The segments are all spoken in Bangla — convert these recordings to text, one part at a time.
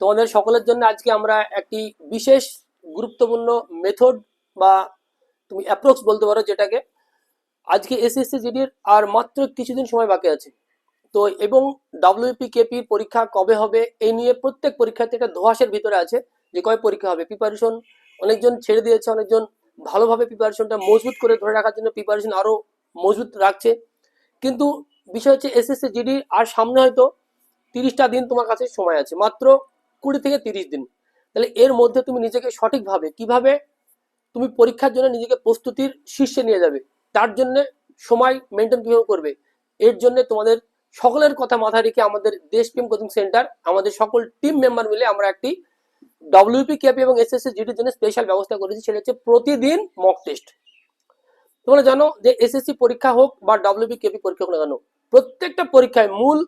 তোমাদের সকলের জন্য আজকে আমরা একটি বিশেষ গুরুত্বপূর্ণ মেথড বা তুমি অ্যাপ্রোক্স বলতে পারো যেটাকে। আজকে এসএসসি জিডির আর মাত্র কিছুদিন সময় বাকি আছে। তো এবং ডাব্লিউপি কেপির পরীক্ষা কবে হবে, এই নিয়ে প্রত্যেক পরীক্ষার্থী একটা ধোয়াশের ভিতরে আছে যে কয় পরীক্ষা হবে। প্রিপারেশন অনেকজন ছেড়ে দিয়েছে, অনেকজন ভালোভাবে প্রিপারেশনটা মজবুত করে ধরে রাখার জন্য প্রিপারেশন আরও মজবুত রাখছে। কিন্তু বিষয় হচ্ছে এসএসসি জিডি আর সামনে হয়তো তিরিশটা দিন তোমার কাছে সময় আছে। মাত্র কুড়ি থেকে তিরিশ দিন। তাহলে এর মধ্যে তুমি নিজেকে সঠিকভাবে কীভাবে তুমি পরীক্ষার জন্য নিজেকে প্রস্তুতির শীর্ষে নিয়ে যাবে, তার জন্য সময় মেনটেন কীভাবে করবে, এর জন্য তোমাদের সকলের কথা মাথায় রেখে আমাদের দেশপ্রেম কোচিং সেন্টার আমাদের সকল টিম মেম্বার মিলে আমরা একটি ডব্লিউপি কেপি এবং এসএসসি জিডির জন্য স্পেশাল ব্যবস্থা করেছি, সেটা হচ্ছে প্রতিদিন মক টেস্ট তোমরা জানো যে এসএসসি পরীক্ষা হোক বা ডব্লিউপি কেপি পরীক্ষা হোক না কেন, প্রত্যেকটা পরীক্ষায় মূল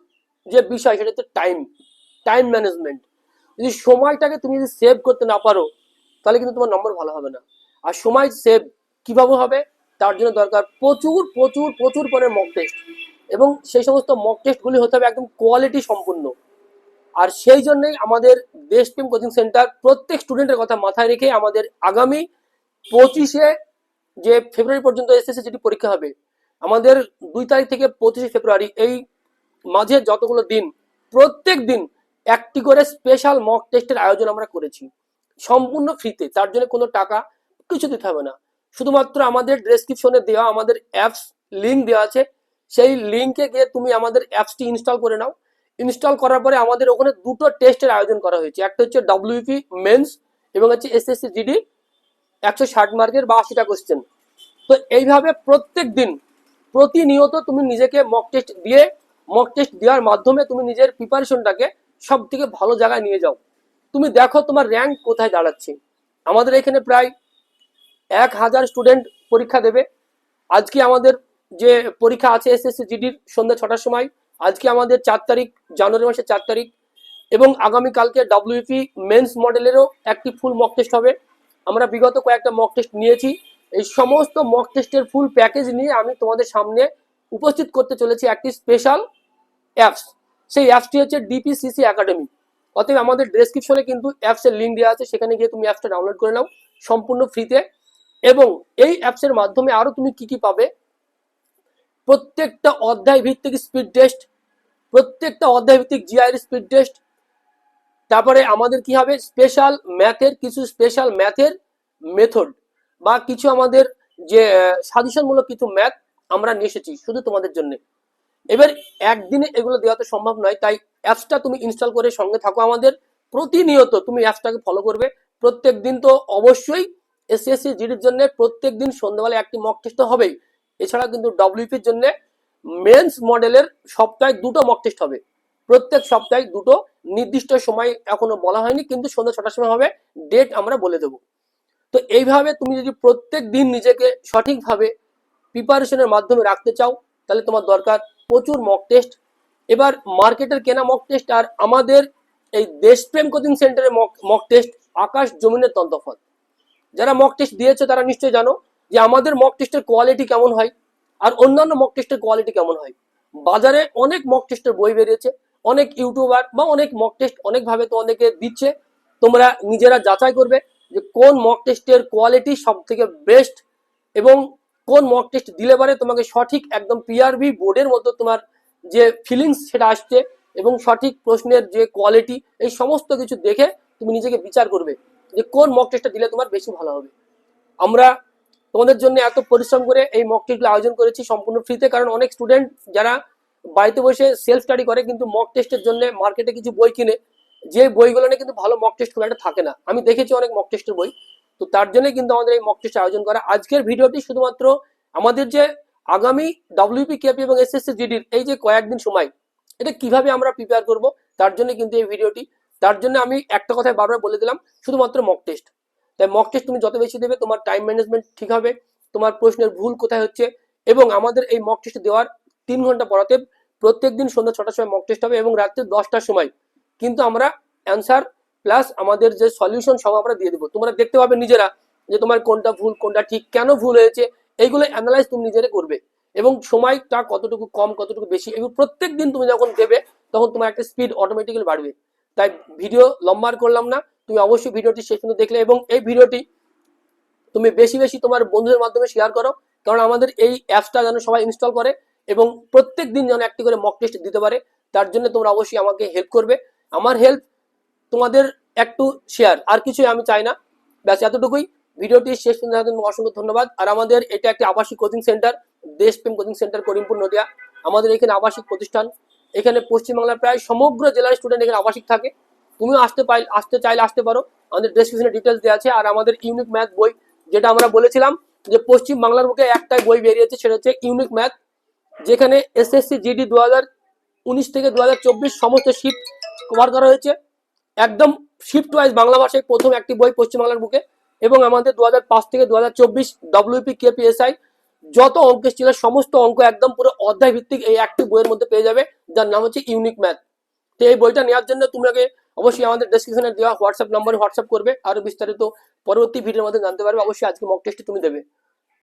যে বিষয় সেটা হচ্ছে টাইম টাইম ম্যানেজমেন্ট যদি সময়টাকে তুমি যদি সেভ করতে না পারো, তাহলে কিন্তু তোমার নম্বর ভালো হবে না। আর সময় সেভ কীভাবে হবে? তার জন্য দরকার প্রচুর প্রচুর প্রচুর করে মক টেস্ট এবং সেই সমস্ত মক টেস্টগুলি হতে হবে একদম কোয়ালিটি সম্পূর্ণ। আর সেই জন্যই আমাদের বেস্ট টিম কোচিং সেন্টার প্রত্যেক স্টুডেন্টের কথা মাথায় রেখে আমাদের আগামী পঁচিশে যে ফেব্রুয়ারি পর্যন্ত এসএসসি যেটি পরীক্ষা হবে, আমাদের দুই তারিখ থেকে পঁচিশে ফেব্রুয়ারি, এই মাঝে যতগুলো দিন, প্রত্যেক দিন একটি করে স্পেশাল মক টেস্টের আয়োজন আমরা করেছি। সম্পূর্ণ ফ্রিতে তার জন্য কোনো টাকা, কিছু দিতে হবে না। শুধুমাত্র আমাদের ডেসক্রিপশনে দেওয়া আমাদের অ্যাপস লিঙ্ক দেওয়া আছে। সেই লিঙ্কে গিয়ে তুমি আমাদের অ্যাপসটি ইনস্টল করে নাও। ইনস্টল করার পরে আমাদের ওখানে দুটো টেস্টের আয়োজন করা হয়েছে। একটা হচ্ছে ডব্লিউপি মেন্স এবং হচ্ছে এসএসসি জিডি একশো ষাট মার্কের বা আশিটা কোশ্চেন তো এইভাবে প্রত্যেক দিন প্রতিনিয়ত তুমি নিজেকে মক টেস্ট দিয়ে মক টেস্ট দেওয়ার মাধ্যমে তুমি নিজের প্রিপারেশনটাকে সব থেকে ভালো জায়গায় নিয়ে যাও। তুমি দেখো তোমার র্যাঙ্ক কোথায় দাঁড়াচ্ছে। আমাদের এখানে প্রায় এক হাজার স্টুডেন্ট পরীক্ষা দেবে। আজকে আমাদের যে পরীক্ষা আছে এসএসসি জিডির সন্ধ্যা ছটার সময়, আজকে আমাদের চার তারিখ, জানুয়ারি মাসের চার তারিখ এবং আগামীকালকে ডাব্লিউপি মেন্স মডেলেরও একটি ফুল মক টেস্ট হবে। আমরা বিগত কয়েকটা মক টেস্ট নিয়েছি। এই সমস্ত মক টেস্টের ফুল প্যাকেজ নিয়ে আমি তোমাদের সামনে উপস্থিত করতে চলেছি একটি স্পেশাল অ্যাপস সেই অ্যাপসটি হচ্ছে ডিপিসিসি একাডেমি অতএব আমাদের ডেসক্রিপশনে কিন্তু অ্যাপসের লিঙ্ক দেওয়া আছে, সেখানে গিয়ে তুমি অ্যাপসটা ডাউনলোড করে নাও, সম্পূর্ণ ফ্রিতে এবং এই অ্যাপসের মাধ্যমে আরও তুমি কি কি পাবে? প্রত্যেকটা অধ্যায় ভিত্তিক স্পিড টেস্ট প্রত্যেকটা অধ্যায় ভিত্তিক জিআইএর স্পিড টেস্ট তারপরে আমাদের কি হবে? স্পেশাল ম্যাথের কিছু স্পেশাল ম্যাথের মেথড বা কিছু আমাদের যে সাজেশনমূলক কিছু ম্যাথ আমরা নিয়ে এসেছি, শুধু তোমাদের জন্য। এবার একদিনে এগুলো দেওয়া তো সম্ভব নয়, তাই অ্যাপসটা তুমি ইনস্টল করে সঙ্গে থাকো আমাদের। প্রতিনিয়ত তুমি অ্যাপসটাকে ফলো করবে। প্রত্যেক দিন তো অবশ্যই এসএসসি জিডির জন্য প্রত্যেক দিন সন্ধ্যাবেলা একটি মক টেস্ট হবেই। এছাড়া কিন্তু ডব্লিউপির জন্য মেন্স মডেলের সপ্তাহে দুটো মক টেস্ট হবে। প্রত্যেক সপ্তাহে দুটো নির্দিষ্ট সময় এখনও বলা হয়নি, কিন্তু সন্ধ্যা ছটার সময় হবে ডেট আমরা বলে দেবো। তো এইভাবে তুমি যদি প্রত্যেক দিন নিজেকে সঠিকভাবে প্রিপারেশনের মাধ্যমে রাখতে চাও, তাহলে তোমার দরকার প্রচুর মক টেস্ট এবার মার্কেটের কেনা মক টেস্ট আর আমাদের এই দেশপ্রেম কোচিং সেন্টারের মক মক টেস্ট আকাশ জমিনের তন্তফল যারা মক টেস্ট দিয়েছে তারা নিশ্চয়ই জানো যে আমাদের মক টেস্টের কোয়ালিটি কেমন হয় আর অন্যান্য মক টেস্টের কোয়ালিটি কেমন হয়। বাজারে অনেক মক টেস্টের বই বেরিয়েছে, অনেক ইউটিউবার বা অনেক মক টেস্ট অনেকভাবে তোমাদেরকে দিচ্ছে। তোমরা নিজেরা যাচাই করবে যে কোন মক টেস্টের কোয়ালিটি সব থেকে বেস্ট এবং কোন মক টেস্ট দিলে পারে, তোমাকে সঠিক একদম পিআরবি বোর্ডের মতো তোমার যে ফিলিংস সেটা আসছে এবং সঠিক প্রশ্নের যে কোয়ালিটি এই সমস্ত কিছু দেখে তুমি নিজেকে বিচার করবে যে কোন মক টেস্টটা দিলে তোমার বেশি ভালো হবে। আমরা তোমাদের জন্য এত পরিশ্রম করে এই মক টেস্টগুলো আয়োজন করেছি সম্পূর্ণ ফ্রিতে কারণ অনেক স্টুডেন্ট যারা বাড়িতে বসে সেলফ স্টাডি করে কিন্তু মক টেস্টের জন্য মার্কেটে কিছু বই কিনে, যে বইগুলো নিয়ে কিন্তু ভালো মক টেস্ট খুব একটা থাকে না। আমি দেখেছি অনেক মক টেস্টের বই। তো তার জন্যই কিন্তু আমাদের এই মক টেস্ট আয়োজন করা। আজকের ভিডিওটি শুধুমাত্র আমাদের যে আগামী ডব্লিউপি কেপি এবং এসএসসি জিডির এই যে কয়েকদিন সময়, এটা কীভাবে আমরা প্রিপেয়ার করব, তার জন্য কিন্তু এই ভিডিওটি। তার জন্য আমি একটা কথাই বারবার বলে দিলাম, শুধুমাত্র মক টেস্ট তাই মক টেস্ট তুমি যত বেশি দেবে, তোমার টাইম ম্যানেজমেন্ট ঠিক হবে, তোমার প্রশ্নের ভুল কোথায় হচ্ছে, এবং আমাদের এই মক টেস্ট দেওয়ার তিন ঘণ্টা পড়াতে প্রত্যেক দিন সন্ধ্যা ছটার সময় মক টেস্ট হবে এবং রাত্রে দশটার সময়। কিন্তু আমরা অ্যান্সার প্লাস আমাদের যে সলিউশন সব আমরা দিয়ে দেবো। তোমরা দেখতে পাবে নিজেরা যে তোমার কোনটা ভুল, কোনটা ঠিক, কেন ভুল হয়েছে, এইগুলো অ্যানালাইজ তুমি নিজেরা করবে। এবং সময়টা কতটুকু কম, কতটুকু বেশি এগুলো প্রত্যেক দিন তুমি যখন দেবে, তখন তোমার একটা স্পিড অটোমেটিক্যালি বাড়বে। তাই ভিডিও লম্বার করলাম না, তুমি অবশ্যই ভিডিওটি শেষ পর্যন্ত দেখলে এবং এই ভিডিওটি তুমি বেশি বেশি তোমার বন্ধুদের মাধ্যমে শেয়ার করো, কারণ আমাদের এই অ্যাপসটা যেন সবাই ইনস্টল করে এবং প্রত্যেক দিন যেন একটি করে মক টেস্ট দিতে পারে, তার জন্য তোমরা অবশ্যই আমাকে হেল্প করবে। আমার হেল্প তোমাদের একটু শেয়ার আর কিছুই আমি চাই না। ব্যাস, এতটুকুই। ভিডিওটি শেষ পর্যন্ত অসংখ্য ধন্যবাদ। আর আমাদের এটা একটি আবাসিক coaching centre Deshprem coaching centre Karimpur, Nadia. আমাদের এখানে আবাসিক প্রতিষ্ঠান। এখানে পশ্চিমবাংলার প্রায় সমগ্র জেলার স্টুডেন্ট এখানে আবাসিক থাকে। তুমিও আসতে পাই, আসতে চাইলে আসতে পারো। আমাদের ডেসক্রিপশনে ডিটেলস দেওয়া আছে। আর আমাদের ইউনিক ম্যাথ বই, যেটা আমরা বলেছিলাম যে পশ্চিম বাংলার বুকে একটাই বই বেরিয়েছে, সেটা হচ্ছে ইউনিক ম্যাথ যেখানে এসএসসি জিডি দু হাজার উনিশ থেকে দু হাজার চব্বিশ সমস্ত শিফট কভার করা হয়েছে। একদম শিফট ওয়াইজ বাংলা ভাষায় প্রথম একটি বই পশ্চিমবাংলার বুকে এবং আমাদের দু থেকে দু হাজার চব্বিশ ডব্লিউপি কেপিএসআই যত অঙ্ক ছিল, সমস্ত অঙ্ক একদম পুরো অধ্যায় ভিত্তিক এই একটি বইয়ের মধ্যে পেয়ে যাবে, যার নাম হচ্ছে ইউনিক ম্যাথ তো এই বইটা নেওয়ার জন্য তোমাকে অবশ্যই আমাদের ডেসক্রিপশনে দেওয়া হোয়াটসঅ্যাপ নম্বরে হোয়াটসঅ্যাপ করবে, আরও বিস্তারিত পরবর্তী ভিডিওর মধ্যে জানতে পারবে, অবশ্যই আজকে মক টেস্টে তুমি দেবে।